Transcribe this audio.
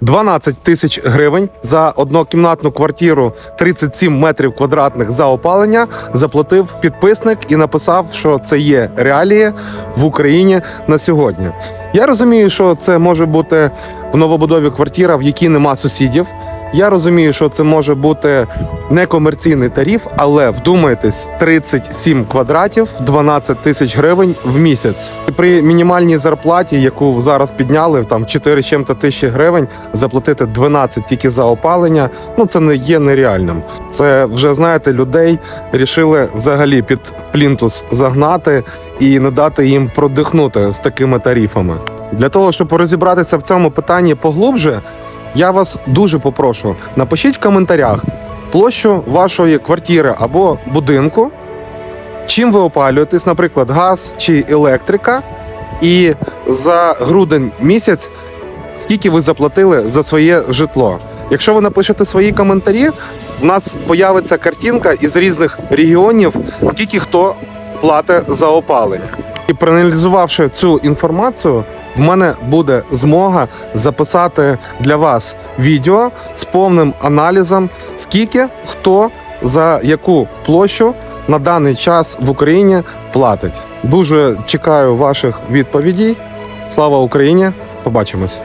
12 тисяч гривень за однокімнатну квартиру 37 метрів квадратних за опалення заплатив підписник і написав, що це є реалії в Україні на сьогодні. Я розумію, що це може бути в новобудові квартира, в якій нема сусідів. Я розумію, що це може бути некомерційний тариф, але вдумайтесь, 37 квадратів, 12 тисяч гривень в місяць. При мінімальній зарплаті, яку зараз підняли, там 4 чим-то тисячі гривень, заплатити 12 тільки за опалення. Ну це не є нереальним. Це вже знаєте, людей рішили взагалі під плінтус загнати і не дати їм продихнути з такими тарифами. Для того щоб розібратися в цьому питанні поглубже, я вас дуже попрошу, напишіть в коментарях площу вашої квартири або будинку, чим ви опалюєтесь, наприклад, газ чи електрика, і за грудень місяць скільки ви заплатили за своє житло. Якщо ви напишете свої коментарі, у нас появиться картинка із різних регіонів, скільки хто платить за опалення. І проаналізувавши цю інформацію, в мене буде змога записати для вас відео з повним аналізом, скільки хто за яку площу на даний час в Україні платить. Дуже чекаю ваших відповідей. Слава Україні! Побачимось!